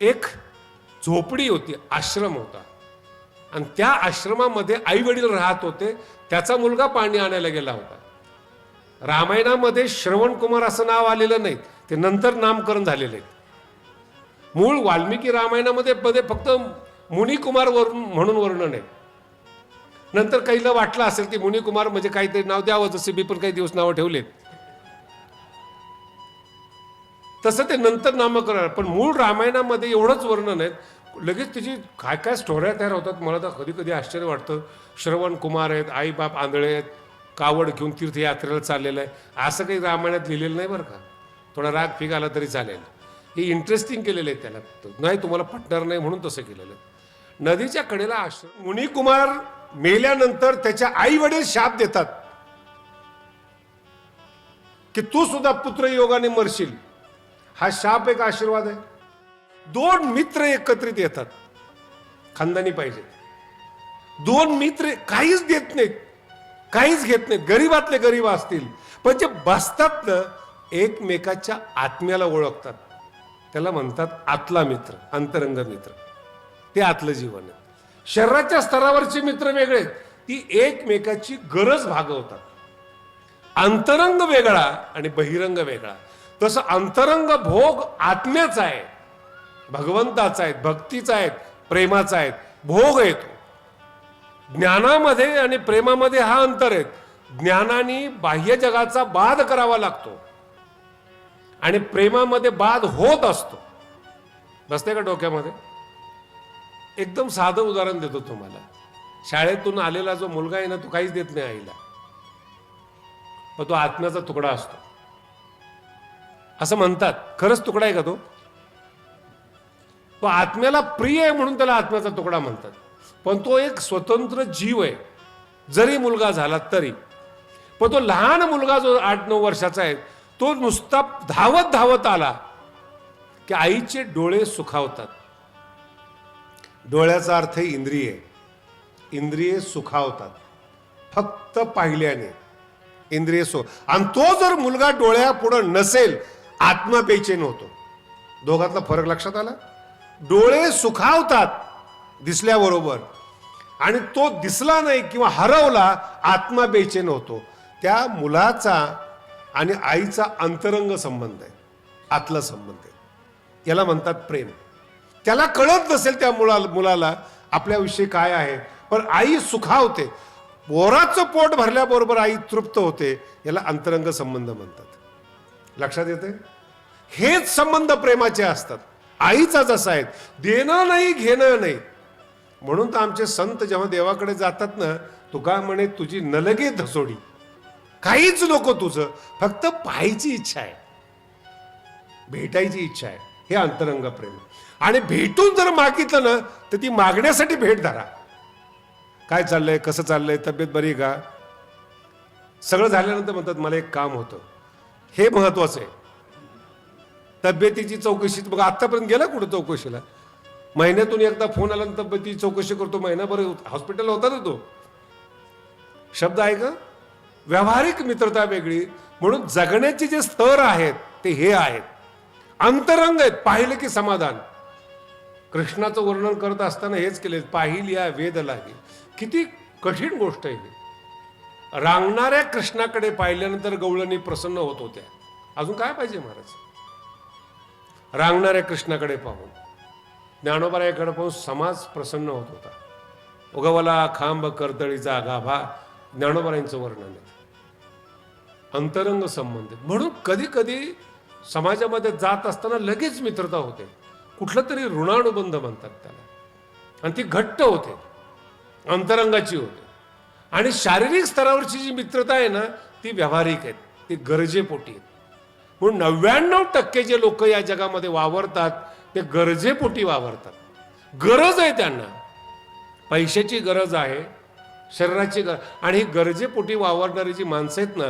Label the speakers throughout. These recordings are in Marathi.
Speaker 1: एक झोपडी होती आश्रम होता. आणि त्या आश्रमामध्ये आई वडील राहत होते त्याचा मुलगा पाणी आणायला गेला होता. रामायणामध्ये श्रवण कुमार असं नाव आलेलं नाही ते नंतर नामकरण झालेलं आहे. मूळ वाल्मिकी रामायणामध्ये मध्ये फक्त मुनिकुमार वरून म्हणून वर्णन आहे. नंतर काहीला वाटलं असेल की मुनिकुमार म्हणजे काहीतरी नाव द्यावं जसे मी पण काही दिवस नावं ठेवलेत. तसं ते नंतर नामकरण पण मूळ रामायणामध्ये एवढंच वर्णन आहेत. लगेच त्याची काय काय स्टोऱ्या तयार होतात मला तर कधी कधी आश्चर्य वाटतं. श्रवण कुमार आहेत आईबाप आंधळे आहेत कावड घेऊन तीर्थयात्रेला चाललेलं आहे. असं काही रामायणात लिहिलेलं नाही बरं का. थोडा राग फिक आला तरी चालेल. हे इंटरेस्टिंग केलेलं आहे त्याला. नाही तुम्हाला पटणार नाही म्हणून तसं केलेलं आहे. नदीच्या कडेला आश्रम मुनिकुमार मेल्यानंतर त्याच्या आई वडील शाप देतात. की तू सुद्धा पुत्र योगाने मरशील. हा शाप एक आशीर्वाद आहे. दोन मित्र एकत्रित येतात. खानदानी पाहिजे. दोन मित्र काहीच देत नाहीत. काहीच घेत नाहीत. गरीबातले गरीब असतील. पण जे बसतात ना एकमेकाच्या आत्म्याला ओळखतात. त्याला म्हणतात आतला मित्र अंतरंग मित्र. ते आतलं जीवन आहे. शरीराच्या स्तरावरचे मित्र वेगळे ती एकमेकाची गरज भागवतात. अंतरंग वेगळा आणि बहिरंग वेगळा. तसं अंतरंग भोग आत्म्याचा आहे. भगवंताचा आहे भक्तीचा आहे प्रेमाचा आहे. भोग येतो ज्ञानामध्ये आणि प्रेमामध्ये हा अंतर आहे. ज्ञानाने बाह्य जगाचा बाध करावा लागतो. आणि प्रेमामध्ये बाध होत असतो. बसते का डोक्यामध्ये? एकदम साधं उदाहरण देतो तुम्हाला. शाळेतून आलेला जो मुलगा आहे ना तो काहीच देत नाही आईला. पण तो आत्म्याचा तुकडा असतो. असं म्हणतात. खरंच तुकडा आहे का तो? तो आत्म्याला प्रिय आहे म्हणून त्याला आत्म्याचा तुकडा म्हणतात. पण तो एक स्वतंत्र जीव आहे. जरी मुलगा झाला तरी. पण तो लहान मुलगा जो आठ नऊ वर्षाचा आहे तो नुसता धावत धावत आला की आईचे डोळे सुखावतात. डोळ्याचा अर्थ इंद्रिय इंद्रिये सुखावतात. फक्त पाहिल्याने. इंद्रिय सो आणि तो जर मुलगा डोळ्या पुढं नसेल आत्मा बेचैन होतो दोघातला फरक लक्षात आला? डोळे सुखावतात दिसल्याबरोबर. आणि तो दिसला नाही किंवा हरवला आत्मा बेचैन होतो त्या मुलाचा आणि आईचा अंतरंग संबंध आहे. आतला संबंध आहे. याला म्हणतात प्रेम. त्याला कळत नसेल त्या मुला मुलाला आपल्याविषयी काय आहे. पण आई सुखावते. पोराचं पोट भरल्याबरोबर आई तृप्त होते. याला अंतरंग संबंध म्हणतात. लक्षात येते हेच संबंध प्रेमाचे असतात. आईचा जसा आहे देणं नाही घेणं नाही. म्हणून तर आमचे संत जेव्हा देवाकडे जातात ना तुका म्हणे तुझी नलगे धसोडी. काहीच नको तुझं फक्त पाहायची इच्छा आहे. भेटायची इच्छा आहे. हे अंतरंग प्रेम. आणि भेटून जर मागितलं ना तर ती मागण्यासाठी भेट धरा. काय चाललंय कसं चाललंय तब्येत बरी आहे का? सगळं झाल्यानंतर म्हणतात मला एक काम होतं. हे महत्वाचं आहे. तब्येतीची चौकशी बघ आतापर्यंत गेला कुठं चौकशीला? महिन्यातून एकदा फोन आला तब्येतीची चौकशी करतो महिनाभर हॉस्पिटल होता ना तो. शब्द आहे का? व्यावहारिक मित्रता वेगळी म्हणून जगण्याचे जे स्तर आहेत ते हे आहेत. अंतरंग आहेत पाहिलं की समाधान. कृष्णाचं वर्णन करत असताना हेच केले पाहिल या वेद लागे. किती कठीण गोष्ट आहे रांगणाऱ्या कृष्णाकडे पाहिल्यानंतर गवळणी प्रसन्न होत होत्या. अजून काय पाहिजे महाराज? रांगणाऱ्या कृष्णाकडे पाहून. ज्ञानोबारायाकडे पाहून समाज प्रसन्न होत होता. उगवला खांब कर्दळीचा गाभा ज्ञानोबारायांचं वर्णन आहे. अंतरंग संबंध म्हणून कधी कधी समाजामध्ये जात असताना लगेच मित्रता होते. कुठलं तरी ऋणानुबंध म्हणतात त्याला. आणि ती घट्ट होते. अंतरंगाची होते. आणि शारीरिक स्तरावरची जी मित्रता आहे ना ती व्यावहारिक आहेत. ती गरजेपोटी आहेत. म्हणून नव्याण्णव टक्के जे लोक या जगामध्ये वावरतात ते गरजेपोटी वावरतात. गरज आहे त्यांना. पैशाची गरज आहे शरीराची गरज आणि ही गरजेपोटी वावरणारी जी माणसं आहेत ना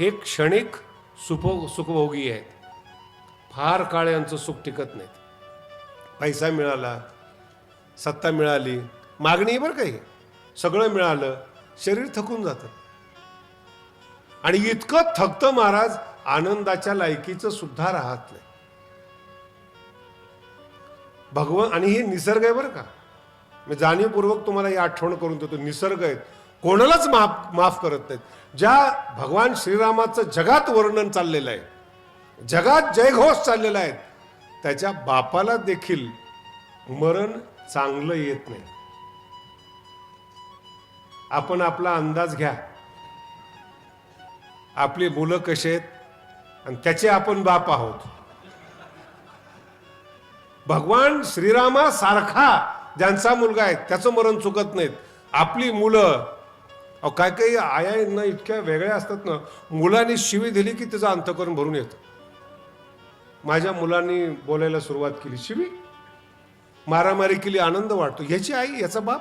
Speaker 1: हे क्षणिक सुपो सुखभोगी आहेत. फार काळ यांचं सुख टिकत नाहीत. पैसा मिळाला सत्ता मिळाली मागणी बरं काही सगळं मिळालं शरीर थकून जातं. आणि इतकं थकतं महाराज आनंदाच्या लायकीचं सुद्धा राहत नाही. भगवान आणि हे निसर्ग आहे बरं का. मी जाणीवपूर्वक तुम्हाला ही आठवण करून देतो. निसर्ग आहेत. कोणालाच माफ माफ करत नाहीत. ज्या भगवान श्रीरामाचं जगात वर्णन चाललेलं आहे जगात जयघोष चाललेला आहे त्याच्या बापाला देखील मरण चांगलं येत नाही. आपण आपला अंदाज घ्या. आपली मुलं कशी आहेत? आणि त्याचे आपण बाप आहोत. भगवान श्रीरामासारखा ज्यांचा मुलगा आहे त्याचं मरण चुकत नाहीत. आपली मुलं अहो काय काही आया इतक्या वेगळ्या असतात ना मुलांनी शिवी दिली की तिचं अंतकरण भरून येतं. माझ्या मुलांनी बोलायला सुरुवात केली शिवी मारामारी केली आनंद वाटतो याची आई याचा बाप?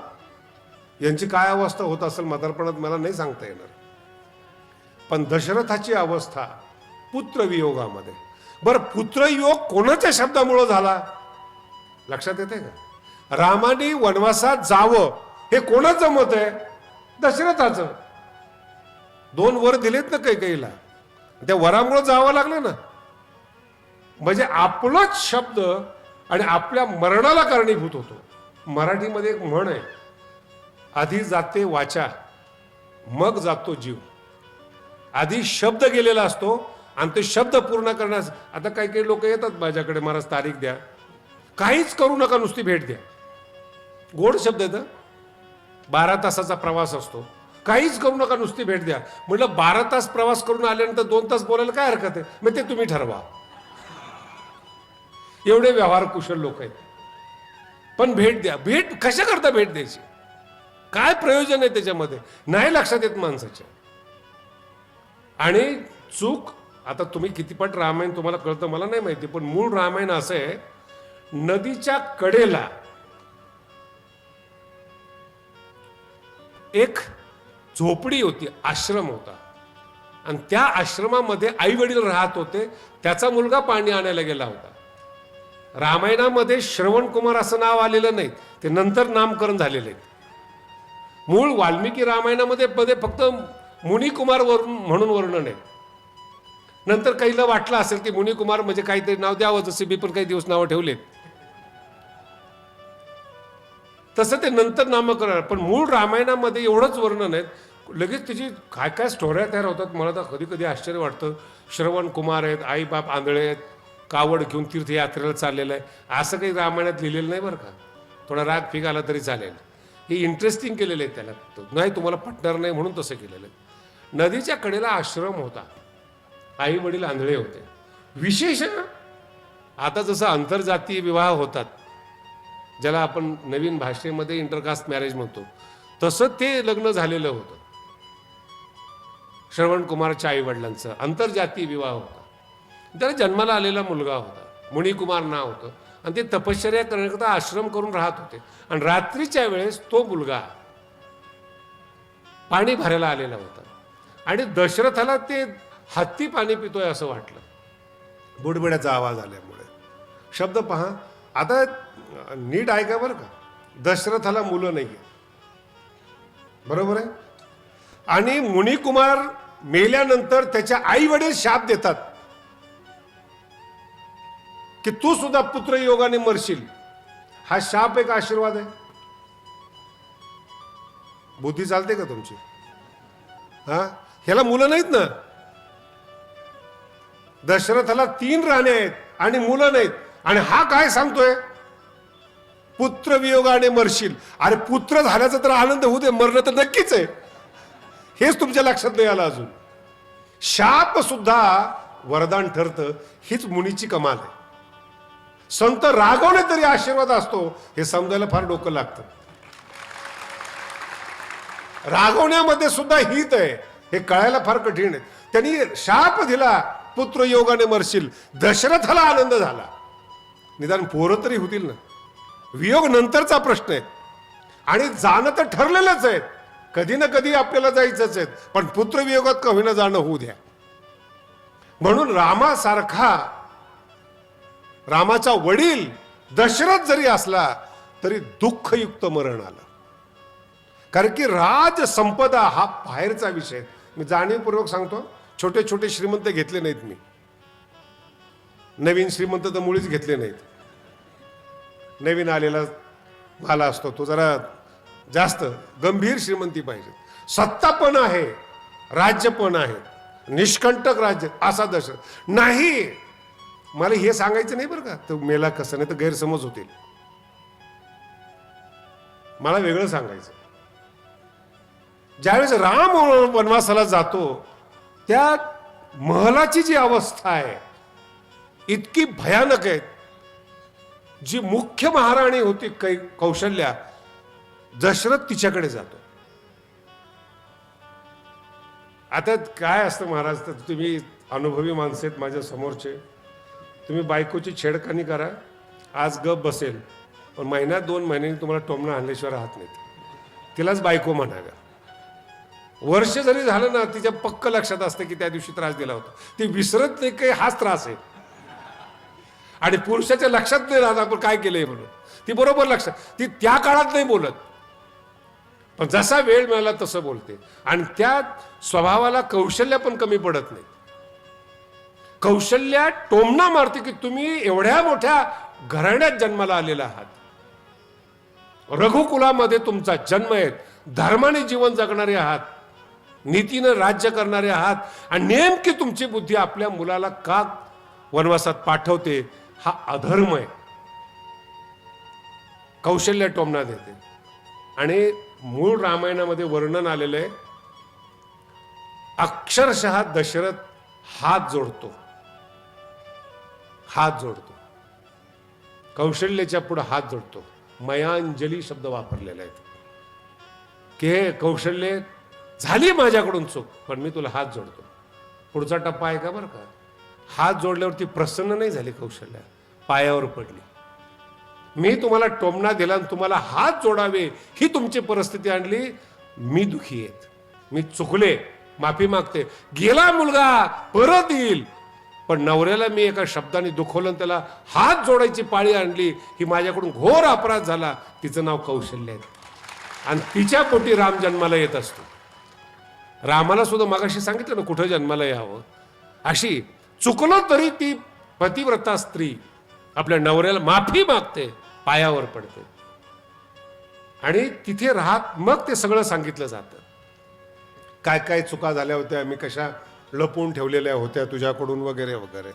Speaker 1: यांची काय अवस्था होत असेल म्हातारपणात मला नाही सांगता येणार. पण दशरथाची अवस्था पुत्रवियोगामध्ये. बरं पुत्रयोग कोणाच्या शब्दामुळं झाला? लक्षात येते का? रामाने वनवासात जावं हे कोणाचं मत आहे? दशरथाचं. दोन वर दिलेत ना कैकेयीला. त्या वरामुळं जावं लागलं ना. म्हणजे आपलाच शब्द आणि आपल्या मरणाला कारणीभूत होतो. मराठीमध्ये एक म्हण आहे आधी जाते वाचा मग जातो जीव. आधी शब्द गेलेला असतो आणि ते शब्द पूर्ण करण्यास आता काही काही लोक येतात माझ्याकडे महाराज तारीख द्या. काहीच करू नका नुसती भेट द्या. गोड शब्द येतं बारा तासाचा प्रवास असतो. काहीच करू नका नुसती भेट द्या. म्हटलं बारा तास प्रवास करून आल्यानंतर दोन तास बोलायला काय हरकत आहे? मग ते तुम्ही ठरवा. एवढे व्यवहार कुशल लोक आहेत. पण भेट द्या. भेट कशा करता भेट द्यायची? काय प्रयोजन आहे त्याच्यामध्ये? नाही लक्षात येत माणसाच्या. आणि चूक आता तुम्ही कितीपट रामायण तुम्हाला कळतं मला नाही माहिती पण मूळ रामायण असं आहे नदीच्या कडेला एक झोपडी होती आश्रम होता. आणि त्या आश्रमामध्ये आई वडील राहत होते त्याचा मुलगा पाणी आणायला गेला होता. रामायणामध्ये श्रवण कुमार असं नाव आलेलं नाही ते नंतर नामकरण झालेलं आहे. मूळ वाल्मिकी रामायणामध्ये मध्ये फक्त मुनिकुमार वरून म्हणून वर्णन आहे. नंतर काहीला वाटलं असेल की मुनी कुमार म्हणजे काहीतरी नाव द्यावं जसे मी पण काही दिवस नावं ठेवलेत. तसं ते नंतर नामकरण पण मूळ रामायणामध्ये एवढंच वर्णन आहे. लगेच त्याची काय काय स्टोऱ्या तयार होतात मला तर कधी कधी आश्चर्य वाटतं. श्रवण कुमार आहेत आई बाप आंधळे आहेत कावड घेऊन तीर्थयात्रेला चाललेलं आहे. असं काही रामायणात लिहिलेलं नाही बरं का. थोडा राग फिक आला तरी चालेल. हे इंटरेस्टिंग केलेलं आहे त्याला. नाही तुम्हाला पटणार नाही म्हणून तसं केलेलं आहे. नदीच्या कडेला आश्रम होता. आई वडील आंधळे होते. विशेष आता जसं आंतरजातीय विवाह होतात ज्याला आपण नवीन भाषेमध्ये इंटरकास्ट मॅरेज म्हणतो तसं ते लग्न झालेलं होतं. श्रवण कुमारच्या आई वडिलांचं आंतरजातीय विवाह होता. त्याला जन्माला आलेला मुलगा होता. मुनिकुमार नाव होतं. आणि ते तपश्चर्या करण्याकरता आश्रम करून राहत होते. आणि रात्रीच्या वेळेस तो मुलगा पाणी भरायला आलेला होता. आणि दशरथाला ते हत्ती पाणी पितोय असं वाटलं. बुडबुड्याचा आवाज आल्यामुळे. शब्द पहा. आता नीट ऐका बरं का. दशरथाला मुलं नाही बरोबर आहे? आणि मुनिकुमार मेल्यानंतर त्याच्या आई वडील शाप देतात. की तू सुद्धा पुत्र योगाने मरशील. हा शाप एक आशीर्वाद आहे. बुद्धी चालते का तुमची? हा? ह्याला मुलं नाहीत ना? दशरथाला तीन राणे आहेत आणि मुलं नाहीत. आणि हा काय सांगतोय? पुत्र वियोगाने मरशील. अरे पुत्र झाल्याचा तर आनंद होऊ दे मरणं तर नक्कीच आहे. हेच तुमच्या लक्षात नाही आलं अजून. शाप सुद्धा वरदान ठरतं हीच मुनीची कमाल आहे. संत रागवणे तरी आशीर्वाद असतो हे समजायला फार डोकं लागतं. रागवण्यामध्ये सुद्धा हित आहे. हे कळायला फार कठीण आहे. त्यांनी शाप दिला पुत्र योगाने मरशील. दशरथाला आनंद झाला. निदान पोरं तरी होतील ना. वियोग नंतरचा प्रश्न आहे. आणि जाणं तर ठरलेलंच आहे. कधी ना कधी आपल्याला जायचंच आहे. पण पुत्रवियोगात का होईना जाणं होऊ द्या. म्हणून रामासारखा रामाचा वडील दशरथ जरी असला तरी दुःखयुक्त मरण आलं. कारण की राज संपदा हा बाहेरचा विषय मी जाणीवपूर्वक सांगतो छोटे छोटे श्रीमंत घेतले नाहीत मी. नवीन श्रीमंत तर मुळीच घेतले नाहीत. नवीन आलेला माला असतो तो जरा जास्त गंभीर श्रीमंती पाहिजे. सत्ता पण आहे राज्य पण आहे निष्कंटक राज्य असा दश नाही मला हे सांगायचं नाही बरं का. तो मेला कसं नाही तर गैरसमज होतील. मला वेगळं सांगायचं. ज्यावेळेस राम वनवासाला जातो त्या महलाची जी अवस्था आहे इतकी भयानक आहे. जी मुख्य महाराणी होती कै कौशल्या दशरथ तिच्याकडे जातो. आता काय असतं महाराज तर तुम्ही अनुभवी माणसे आहेत माझ्या समोरचे. तुम्ही बायकोची छेडखानी करा आज गप बसेल. पण महिन्यात दोन महिन्यांनी तुम्हाला टोमणं आणल्याशिवाय राहत नाहीत. तिलाच बायको म्हणाव्या. वर्ष जरी झालं ना तिच्या पक्क लक्षात असतं की त्या दिवशी त्रास दिला होता. ती विसरत नाही काही हाच त्रास आहे. आणि पुरुषाच्या लक्षात नाही राहत आपण काय केलंय म्हणून. ती बरोबर लक्षात ती त्या काळात नाही बोलत. पण जसा वेळ मिळाला तसं बोलते. आणि त्या स्वभावाला कौशल्य पण कमी पडत नाही. कौशल्या टोमणा मारते की तुम्ही एवढ्या मोठ्या घराण्यात जन्माला आलेला आहात. रघुकुलामध्ये तुमचा जन्म आहे. धर्माने जीवन जगणारे आहात. नीतीनं राज्य करणारे आहात आणि नेमकी तुमची बुद्धी आपल्या मुलाला का वनवासात पाठवते हा अधर्म आहे. कौशल्य टोमना देते. आणि मूळ रामायणामध्ये वर्णन आलेलं आहे अक्षरशः दशरथ हात जोडतो. हात जोडतो. कौशल्याच्या पुढे हात जोडतो. मयांजली शब्द वापरलेला आहे. की हे कौशल्य झाली माझ्याकडून चूक. पण मी तुला हात जोडतो. पुढचा टप्पा आहे का बरं का? हात जोडल्यावरती प्रसन्न नाही झाली कौशल्या. पायावर पडली. मी तुम्हाला टोमणा दिला आणि तुम्हाला हात जोडावे ही तुमची परिस्थिती आणली. मी दुखी आहेत. मी चुकले. माफी मागते. गेला मुलगा. परत येईल. पण नवऱ्याला मी एका शब्दाने दुखवलं आणि त्याला हात जोडायची पाळी आणली. ही माझ्याकडून घोर अपराध झाला. तिचं नाव कौशल्य आहे. आणि तिच्या पोटी राम जन्माला येत असतो. रामाला सुद्धा मगाशी सांगितलं ना कुठं जन्माला यावं अशी चुकलं तरी ती पतिव्रता स्त्री आपल्या नवऱ्याला माफी मागते पायावर पडते. आणि तिथे राहत मग ते सगळं सांगितलं जातं. काय काय चुका झाल्या होत्या? मी कशा लपवून ठेवलेल्या होत्या तुझ्याकडून वगैरे वगैरे?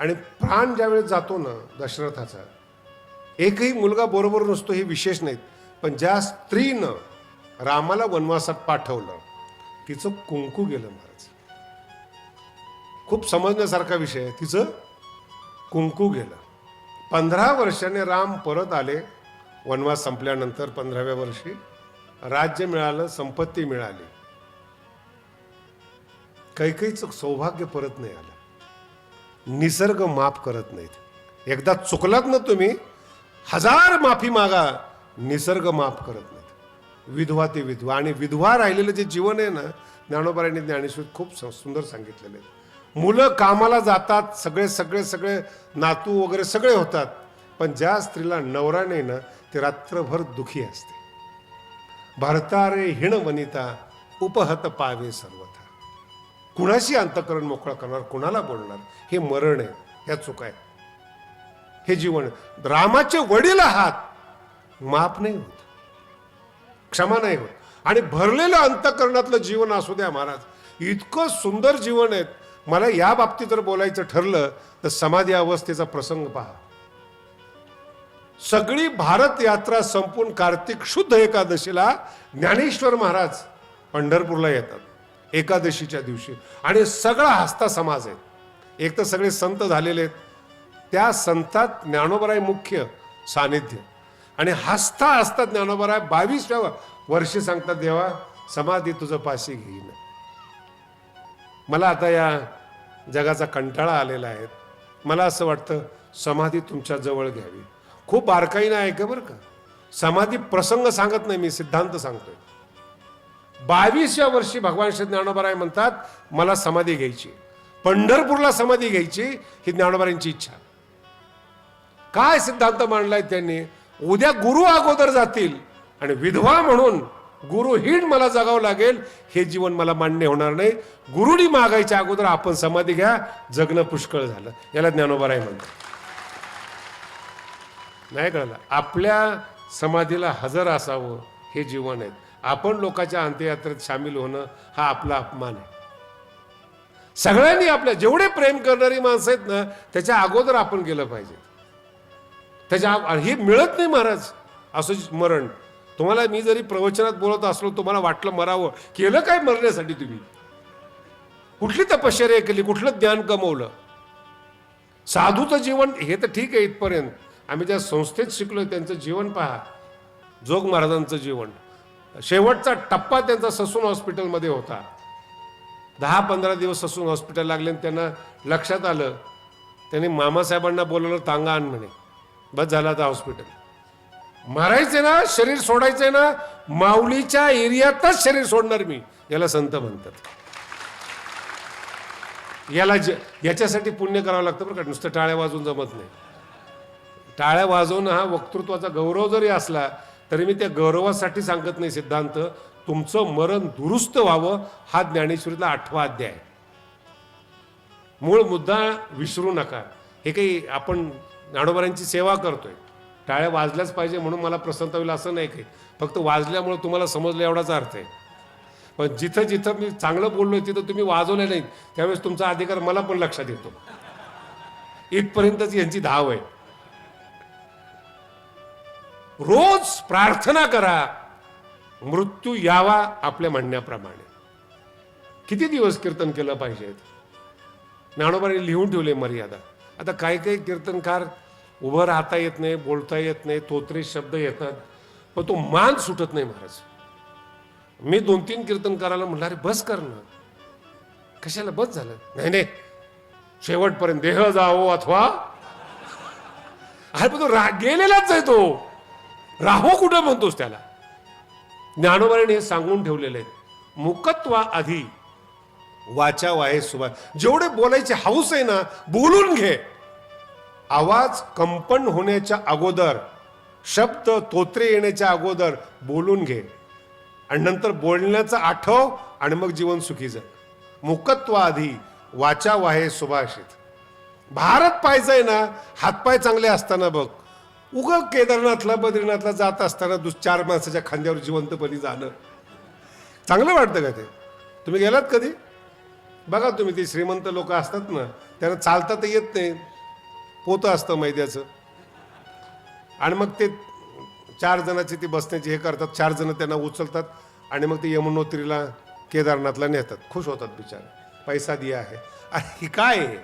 Speaker 1: आणि प्राण ज्यावेळेस जातो ना दशरथाचा एकही मुलगा बरोबर नसतो हे विशेष नाहीत. पण ज्या स्त्रीनं रामाला वनवासात पाठवलं. तिचं कुंकू गेलं महाराज. खूप समजण्यासारखा विषय आहे. तिचं कुंकू गेलं. पंधरा वर्षाने राम परत आले. वनवास संपल्यानंतर पंधराव्या वर्षी राज्य मिळालं संपत्ती मिळाली. काही कैकईचं सौभाग्य परत नाही आलं. निसर्ग माफ करत नाहीत. एकदा चुकलात ना तुम्ही हजार माफी मागा निसर्ग माफ करत नाही. विधवा ते विधवा. आणि विधवा राहिलेलं जे जीवन आहे ना ज्ञानोबारांनी ज्ञानेश्वर खूप सुंदर सांगितलेलं आहे. मुलं कामाला जातात सगळे सगळे सगळे नातू वगैरे सगळे होतात पण ज्या स्त्रीला नवरा नाही ना ते रात्रभर दुखी असते. भरतारे हिण वनिता उपहत पावे सर्वथा. कुणाशी अंतकरण मोकळं करणार कुणाला बोलणार? हे मरण आहे ह्या चुका आहे हे जीवन रामाचे वडील आहात माप नाही होत. क्षमा नाही होत. आणि भरलेलं अंतकरणातलं जीवन असू द्या महाराज. इतकं सुंदर जीवन आहे. मला या बाबतीत जर बोलायचं ठरलं तर समाधी अवस्थेचा प्रसंग पहा. सगळी भारत यात्रा संपून कार्तिक शुद्ध एकादशीला ज्ञानेश्वर महाराज पंढरपूरला येतात एकादशीच्या दिवशी. आणि सगळा हस्ता समाज आहे. एक तर सगळे संत झालेले आहेत. त्या संतात ज्ञानोबराय मुख्य सानिध्य. आणि हसता हसता ज्ञानोबराय बावीसव्या वर्षी सांगतात देवा समाधी तुझं पाशी घेईन. मला आता या जगाचा कंटाळा आलेला आहे. मला असं वाटतं समाधी तुमच्या जवळ घ्यावी. खूप बारकाईनं आहे का बरं का? समाधी प्रसंग सांगत नाही मी सिद्धांत सांगतोय. बावीसव्या वर्षी भगवान श्री ज्ञानोबराय म्हणतात मला समाधी घ्यायची पंढरपूरला समाधी घ्यायची ही ज्ञानोबारांची इच्छा. काय सिद्धांत मांडलाय त्यांनी? उद्या गुरु अगोदर जातील. आणि विधवा म्हणून गुरुहीन मला जगावं लागेल हे जीवन मला मान्य होणार नाही. गुरुनी मागायच्या अगोदर आपण समाधी घ्या जगणं पुष्कळ झालं. याला ज्ञानोबाराय म्हणतात. नाही कळलं? आपल्या समाधीला हजर असावं हे जीवन आहे. आपण लोकांच्या अंत्ययात्रेत सामील होणं हा आपला अपमान आहे. सगळ्यांनी आपल्या जेवढे प्रेम करणारी माणसं आहेत ना त्याच्या अगोदर आपण गेलं पाहिजे. त्याच्या हे मिळत नाही महाराज. असं मरण. तुम्हाला मी जरी प्रवचनात बोलत असलो तुम्हाला वाटलं मरावं. केलं काय मरण्यासाठी तुम्ही? कुठली तपश्चर्या केली? कुठलं ज्ञान कमवलं? साधूचं जीवन हे तर ठीक आहे इथपर्यंत. आम्ही ज्या संस्थेत शिकलो त्यांचं जीवन पहा. जोग महाराजांचं जीवन. शेवटचा टप्पा त्यांचा ससून हॉस्पिटलमध्ये होता. दहा पंधरा दिवस ससून हॉस्पिटल लागले आणि त्यांना लक्षात आलं. त्यांनी मामासाहेबांना बोलवलं तांगा आण म्हणे. बस झाला आता हॉस्पिटल मारायचंय ना शरीर सोडायचंय ना माऊलीच्या एरियातच शरीर सोडणार मी याला संत म्हणतात. याला ज याच्यासाठी पुण्य करावं लागतं बरं का नुसतं टाळ्या वाजवून जमत नाही. टाळ्या वाजवणं हा वक्तृत्वाचा गौरव जरी असला तरी मी त्या गौरवासाठी सांगत नाही सिद्धांत तुमचं मरण दुरुस्त व्हावं हा ज्ञानेश्वरीतला आठवा अध्याय. आहे. मूळ मुद्दा विसरू नका. हे काही आपण ज्ञानोबरांची सेवा करतोय. टाळ्या वाजल्याच पाहिजे म्हणून मला प्रसन्न होईल असं नाही काही. फक्त वाजल्यामुळे तुम्हाला समजलं एवढाच अर्थ आहे. पण जिथं जिथं मी चांगलं बोललोय तिथं तुम्ही वाजवले नाहीत त्यावेळेस तुमचा अधिकार मला पण लक्षात येतो. इथपर्यंतच यांची धाव आहे. रोज प्रार्थना करा मृत्यू यावा आपल्या म्हणण्याप्रमाणे. किती दिवस कीर्तन केलं पाहिजेत? ज्ञानोबाने लिहून ठेवले मर्यादा. आता काही काही कीर्तनकार उभं राहता येत नाही बोलता येत नाही तोत्रे शब्द येतात पण तो मान सुटत नाही महाराज. मी दोन तीन कीर्तनकाराला म्हणलं अरे बस कर ना. कशाला बस झालं? नाही नाही. शेवटपर्यंत देह जावो अथवा. अरे पण तो रा गेलेलाच आहे तो. राहो कुठं? म्हणतोस त्याला. ज्ञानोबाने हे सांगून ठेवलेले आहेत. मुकत्वा आधी वाचा वाहे सुभाष जेवढे बोलायचे हाऊस आहे ना बोलून घे. आवाज कंपन होण्याच्या अगोदर शब्द तोत्रे येण्याच्या अगोदर बोलून घे. आणि नंतर बोलण्याचं आठव आणि मग जीवन सुखी जा. मुकत्वा आधी वाचा वाहे सुभाषित. भारत पाहायचंय ना हातपाय चांगले असताना बघ. उग केदारनाथला बद्रीनाथला जात असताना दुस चार माणसाच्या खांद्यावर जिवंतपणी जाणं. चांगलं वाटतं का ते? तुम्ही गेलात कधी? बघा तुम्ही ते श्रीमंत लोक असतात ना त्यांना चालता तर येत नाही. पोतं असतं मैद्याचं. आणि मग ते चार जणाची ती बसण्याची हे करतात चार जण त्यांना उचलतात आणि मग ते यमुनोत्रीला केदारनाथला नेतात. खुश होतात बिचारे. पैसा दिया आहे. आणि हे काय आहे?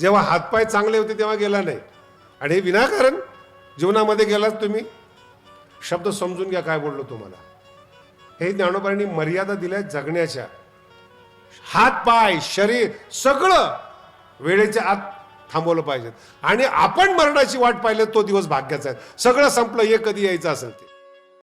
Speaker 1: जेव्हा हातपाय चांगले होते तेव्हा गेला नाही. आणि हे विनाकारण जीवनामध्ये गेलात तुम्ही? शब्द समजून घ्या काय बोललो तुम्हाला. हे ज्ञानोबांनी मर्यादा दिल्या जगण्याच्या. हात पाय शरीर सगळं वेळेच्या आत थांबवलं पाहिजे. आणि आपण मरणाची वाट पाहिलं तो दिवस भाग्याचा आहे. सगळं संपलं हे कधी यायचं असेल ते?